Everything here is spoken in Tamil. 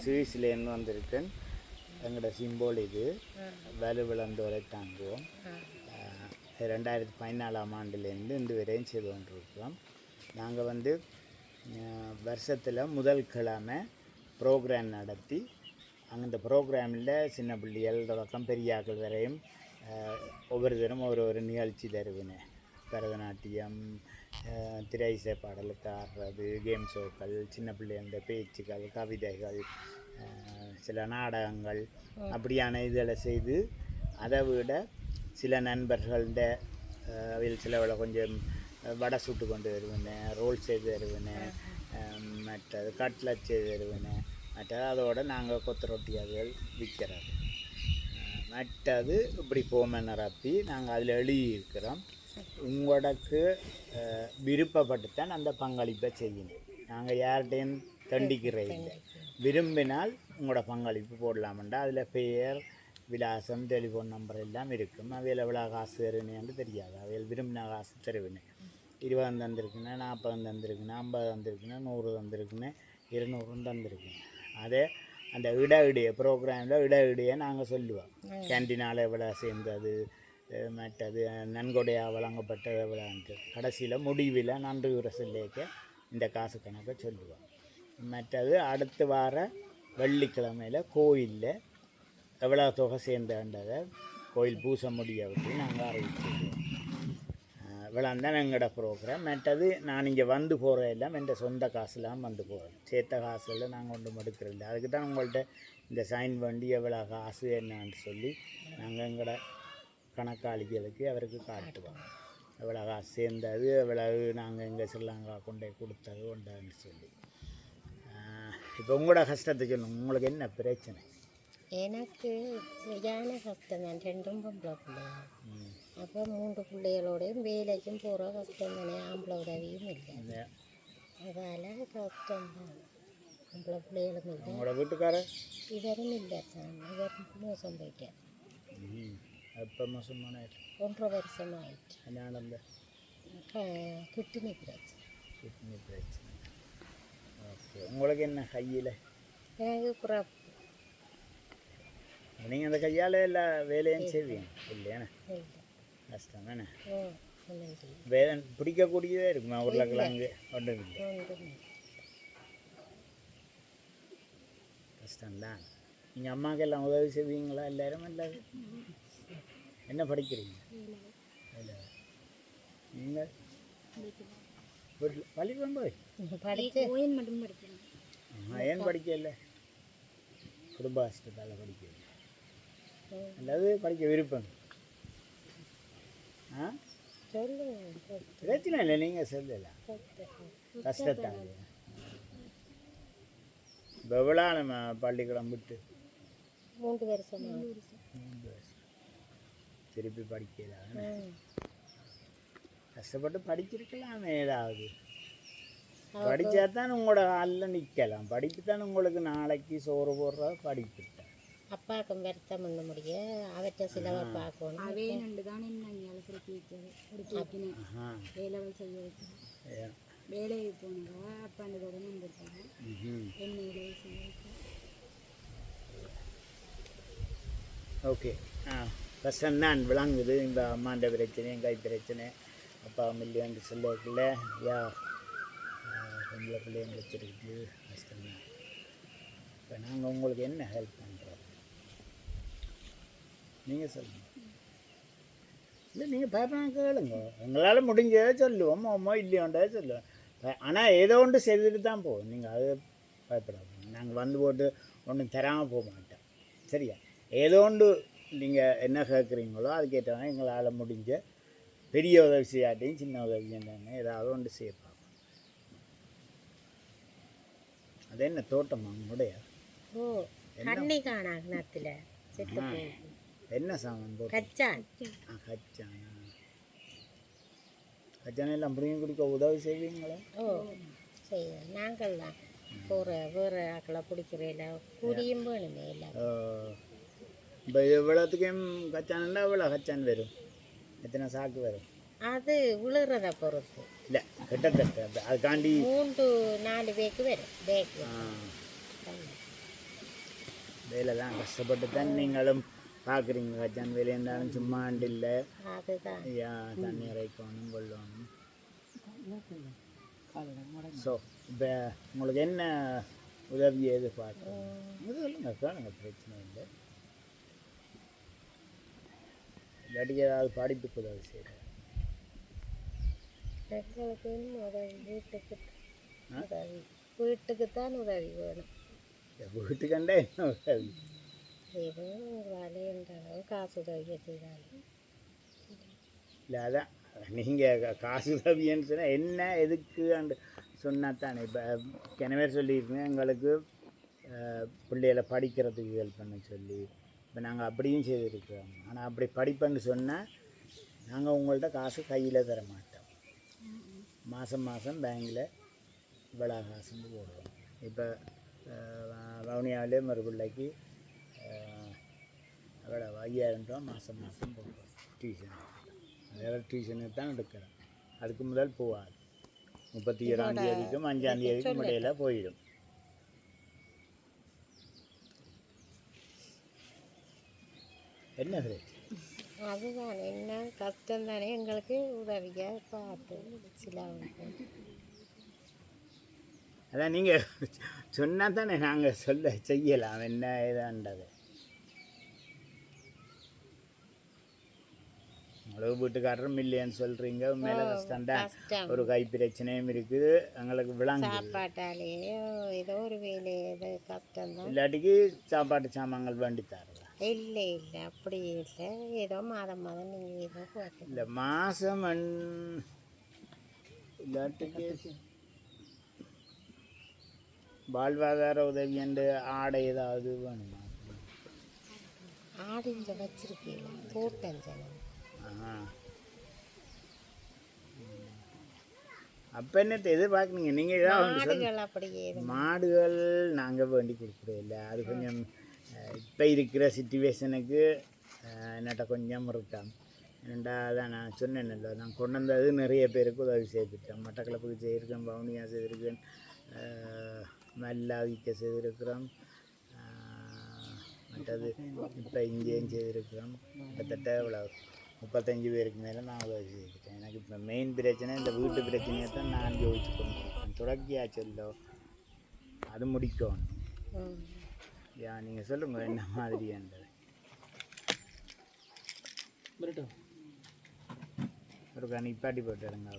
சுவிஸ்லேருந்து வந்திருக்கேன். எங்களோட சிம்போல் இது. வலுவிழந்தோரை தாங்குவோம். ரெண்டாயிரத்தி பதினாலாம் ஆண்டுலேருந்து இன்று வரையும் செய்து கொண்டிருக்கிறோம். நாங்கள் வந்து வருஷத்தில் முதல் கிழமை ப்ரோக்ராம் நடத்தி அந்த ப்ரோக்ராமில் சின்ன பிள்ளைகள் தொடக்கம் பெரியாக்கள் வரையும் ஒவ்வொரு தினம் ஒரு ஒரு நிகழ்ச்சி தருவினேன். பரதநாட்டியம் திரை இசை பாடலுக்கு ஆடுறது கேம் ஷோக்கள் சின்ன பிள்ளைகள பேச்சுக்கள் கவிதைகள் சில நாடகங்கள் அப்படியான இதில் செய்து அதை விட சில நண்பர்கள்ட அஹ், அவையில் சிலவளை கொஞ்சம் வடை சுட்டு கொண்டு வருவேன் ரோல் செய்து தருவேன் மற்றது கட்லட் செய்து தருவேன் மற்றது அதோட நாங்கள் கொத்து ரொட்டி அதுகள் விற்கிறது மற்றது இப்படி போமை நிரப்பி நாங்கள் அதில் எழுதியிருக்கிறோம். உங்களுக்கு விருப்பப்பட்டுத்தான் அந்த பங்களிப்பை செய்யணும். நாங்கள் யார்கிட்டையும் தண்டிக்கிறே இல்லை விரும்பினால் உங்களோட பங்களிப்பு போடலாமெண்டா அதில் பெயர் விலாசம் டெலிஃபோன் நம்பர் எல்லாம் இருக்கும். அவையில் எவ்வளோ காசு தருவேன்னு தெரியாது. அவையில் விரும்பின காசு தருவேன். இருபது தந்திருக்குன்னா நாற்பது தந்திருக்குன்னா ஐம்பது தந்திருக்குன்னா நூறு தந்திருக்குன்னு இருநூறும் தந்திருக்குங்க அதே அந்த இட இடைய ப்ரோக்ராமில் இட இடைய நாங்கள் சொல்லுவோம். கேன்டீனால் எவ்வளோ சேர்ந்தது மற்றது நன்கொடையாக வழங்கப்பட்டது எவ்வளோன்ட்டு கடைசியில் முடிவில் நன்றி உரை இந்த காசு கணக்கை சொல்லுவோம் மற்றது அடுத்த வார வெள்ளிக்கிழமையில் கோயிலில் எவ்வளோ தொகை சேர்ந்தன்றதை கோயில் பூச முடிய விட்டு நாங்கள் அறிவிச்சிருக்கோம் விளாந்தான் எங்களோட ப்ரோக்ராம் மற்றது நான் இங்கே வந்து போகிற எல்லாம் என் சொந்த காசுலாம் வந்து போகிறேன் சேர்த்த காசுல நாங்கள் ஒன்றும் எடுக்கிறதில்ல. அதுக்கு தான் உங்கள்கிட்ட இந்த சைன் வண்டி எவ்வளோ காசு என்னன்னு சொல்லி நாங்கள் எங்களோட கணக்காளிகளுக்கு அவருக்கு காட்டுவோம் எவ்வளோ காசு சேர்ந்தது எவ்வளவு நாங்கள் இங்கே ஸ்ரீலங்கா கொண்டு போய் கொடுத்தது உண்டான்னு சொல்லி. இப்போ உங்களோட கஷ்டத்தை சொல்லுங்க உங்களுக்கு என்ன பிரச்சனை? எனக்கு சரியான கஷ்டம் தான். ரெண்டும் பொம்பளை பிள்ளைங்க ம். அப்போ மூன்று பிள்ளைகளோடையும் வேலைக்கும் போகிற கஷ்டம் தானே. ஆம்பளை உதவியும் இல்லை. அதால் கஷ்டம் தான். ஆம்பளை பிள்ளைகளும் இல்லை. வீட்டுக்காரர்? இவரும் இல்லை தான் இவர் மோசம் போயிட்டார். ஒன்றரை வருஷம் ஆயிடுச்சு என்ன நடந்த கிட்னி பிரச்சனை கிட்னி பிரச்சனை ஓகே உங்களுக்கு என்ன கையில் எனக்கு பிறப்பு நீங்கள் அந்த கையால் எல்லா வேலையும் செய்வீங்க இல்லையாண்ணே இல்லை கஷ்டம் தானே வேலை பிடிக்கக்கூடியதே இருக்குமா உருளைக்கிழங்கு ஒன்றும் இல்லை ஒன்றும் இல்லை கஷ்டம்தான் நீங்கள் அம்மாவுக்கு எல்லாம் உதவி செய்வீங்களா எல்லாரும் என்ன படிக்கிறீங்க? இல்லை நீங்கள் வீட்டில் பள்ளிக்கூடம் போய். ஏன் படிக்கல? குடும்ப கஷ்டத்தால் படிக்கல. அல்லது படிக்க விருப்பம். ஆ? பிரச்சனை இல்லை நீங்கள் சொல்லலாம் கஷ்டத்தால். இப்போ எவ்வளோ நம்ம பள்ளிக்கூடம் விட்டு? மூன்று வருஷம்? மூன்று வருஷம். திருப்பி படிக்கலாம். கஷ்டப்பட்டு படிச்சிருக்கலாமே ஏதாவது. படித்தா தான் உங்களோட காலில் நிற்கலாம் படிப்பு தான் உங்களுக்கு நாளைக்கு சோறு போடுற படிப்பு அப்பாவுக்கும் வருத்தம் பண்ண முடிய அவற்றை சிலவை பார்க்கணும். வேணுண்டு தான் என்ன பிடிச்சி வைக்கணும் ஆஹா. வேலை செய்ய வைக்கணும். வேலைக்கு போனதா அப்பாண்டு கூட வந்துருக்காங்க ம்ஹும். என்ன வேலை செய்ய ஓகே. ஆ. கஷ்டம்தான் விளங்குது. இந்த அம்மாண்ட பிரச்சனை கை பிரச்சனை. அப்பா மில்லியன் சொல்லக்குள்ள யா பொம்பளை பிள்ளைங்க வச்சுருக்கு கஷ்டம்தான். இப்போ நாங்கள் உங்களுக்கு என்ன ஹெல்ப் பண்ணுறோம் நீங்கள் சொல்லுங்கள் இல்லை நீங்கள் பயப்படாம கேளுங்க. எங்களால் முடிஞ்சதை சொல்லுவோம். அம்மா இல்லையோண்டே சொல்லுவோம். ஆனால் ஏதோ ஒன்று செய்துட்டு தான் போவோம். நீங்கள் அது பயப்படாதீங்க. நாங்கள் வந்து போட்டு ஒன்றும் தராமல் போக மாட்டோம். சரியா? ஏதோ ஒன்று நீங்கள் என்ன கேட்குறீங்களோ அதுக்கேற்ற எங்களால் முடிஞ்ச பெரிய உதவி செய்யாட்டையும் சின்ன உதவி என்னன்னு ஏதாவது ஒன்று செய்ய பார்ப்போம். அது என்ன தோட்டமா? உங்களுடைய என்ன? சாமான் கச்சான். கச்சானா? கச்சான எல்லாம் புரியும் குடிக்க உதவி செய்வீங்களா? ஓ செய்ய நாங்கள் தான் போகிற வேறு ஆக்களை பிடிக்கிறதில்ல கூடியும் வேணுமே எல்லாம் இப்போ இவ்வளோத்துக்கும் கச்சானுண்டா இவ்வளோ கச்சான் வரும். எத்தனை சாக்கு வரும்? அது விழுறத பொறுத்து. இல்லை கிட்டத்தட்ட அதுக்காண்டி மூன்று நாலு பேக்கு வரும் பேக்கு. வேலை தான் கஷ்டப்பட்டு தான் நீங்களும் பார்க்குறீங்க. கச்சான் வேலை இருந்தாலும் சும்மா இல்லை அதுதான். ஐயா தண்ணி இறைக்கணும் கொள்ளணும். ஸோ இப்போ உங்களுக்கு என்ன உதவி எதிர்பார்க்கணும்? சொல்லுங்க கேளுங்க பிரச்சனை இல்லை. இல்லாட்டி ஏதாவது படிப்புக்கு உதவி செய்கிறேன் எங்களுக்கு இன்னும் உதவி வீட்டுக்கு. உதவி. வீட்டுக்கு தான் உதவி வேணும். வீட்டுக்கண்டே என்ன உதவி? ஏதோ காசு உதவியை செய்தாலும். இல்லை அதான். நீங்கள் காசு உதவின்னு சொன்னால் என்ன எதுக்கு அண்டு சொன்னா தானே இப்போ கிணவே சொல்லியிருக்கேன் எங்களுக்கு பிள்ளைகளை படிக்கிறதுக்கு ஹெல்ப் பண்ண சொல்லி இப்போ நாங்கள் அப்படியும் செய்திருக்கிறோம். ஆனால் அப்படி படிப்பேன்னு சொன்னால் நாங்கள் உங்கள்கிட்ட காசு கையில் தர மாட்டோம். மாதம் மாதம் பேங்கில் இவ்வளோ காசுன்னு போடுவோம். இப்போ வவுனியாவிலே ஒரு பிள்ளைக்கு அவ்வளோ ஐயாயிரம் ரூபா மாதம் மாதம் போடுவோம். டியூஷன் வேறு டியூஷனுக்கு தான் எடுக்கிறேன் அதுக்கு முதல் போகாது. முப்பத்தி ஏழாம் தேதிக்கும் அஞ்சாம் தேதிக்கும் இடையில போயிடும். என்ன அதுதான் என்ன கஷ்டம் தானே எங்களுக்கு உதவியாக பார்த்து சில அதான் நீங்கள் சொன்னால் தானே நாங்கள் சொல்ல செய்யலாம் என்ன ஏதாண்டது உங்களுக்கு வீட்டுக்காரரும் இல்லைன்னு சொல்கிறீங்க மேலே கஷ்டம் தான் கஷ்டம். ஒரு கை பிரச்சனையும் இருக்குது எங்களுக்கு விளங்குது சாப்பாட்டாலேயோ ஏதோ ஒரு வேலை ஏதோ கஷ்டம்தான். இல்லாட்டிக்கு சாப்பாட்டு சாமான்கள் வேண்டி தரலாம் இல்லை இல்லை. அப்படி இல்லை. ஏதோ மாதம் மாதம் நீங்கள் ஏதோ பார்த்து இல்லை மாதம் இல்லாட்டிக்கு வாழ்வாதார உதவி என்று ஆடை ஏதாவது வேணுமா? ஆடு இங்கே வச்சிருக்கீங்களா போட்டேன் அப்போ என்னத்தை எதிர்பார்க்குறீங்க? நீங்கள் ஏதாவது ஒன்று சொல்லுங்க. ஆடுகள் அப்படி ஏதோ மாடுகள் நாங்கள் வேண்டி கொடுக்குறோம் இல்லை? அது கொஞ்சம் இப்போ இருக்கிற சுச்சுவேஷனுக்கு என்னட்ட கொஞ்சம் இருக்கான். ஏன்டா அதான் நான் சொன்னேன்ல நான் கொண்டு வந்தது நிறைய பேருக்கு உதவி செய்துட்டேன். மட்டக்களப்புக்கு செய்திருக்கேன் பவுனியா செய்திருக்கேன் அஹ், மல்லாவிக்க செய்திருக்கிறோம் மற்றது இப்போ இங்கேயும் செய்திருக்கிறோம். கிட்டத்தட்ட இவ்வளோ முப்பத்தஞ்சு பேருக்கு மேலே நான் உதவி செய்திருக்கேன் எனக்கு இப்போ மெயின் பிரச்சனை இந்த வீட்டு பிரச்சனையை தான் நான் யோசிச்சு கொண்டு தொடர்ச்சியாக சொல்லோ. அது முடிக்கணும். யா நீங்கள் சொல்லுங்கள் என்ன மாதிரின்றது. ஒரு நிப்பாட்டி போட்டு இருங்க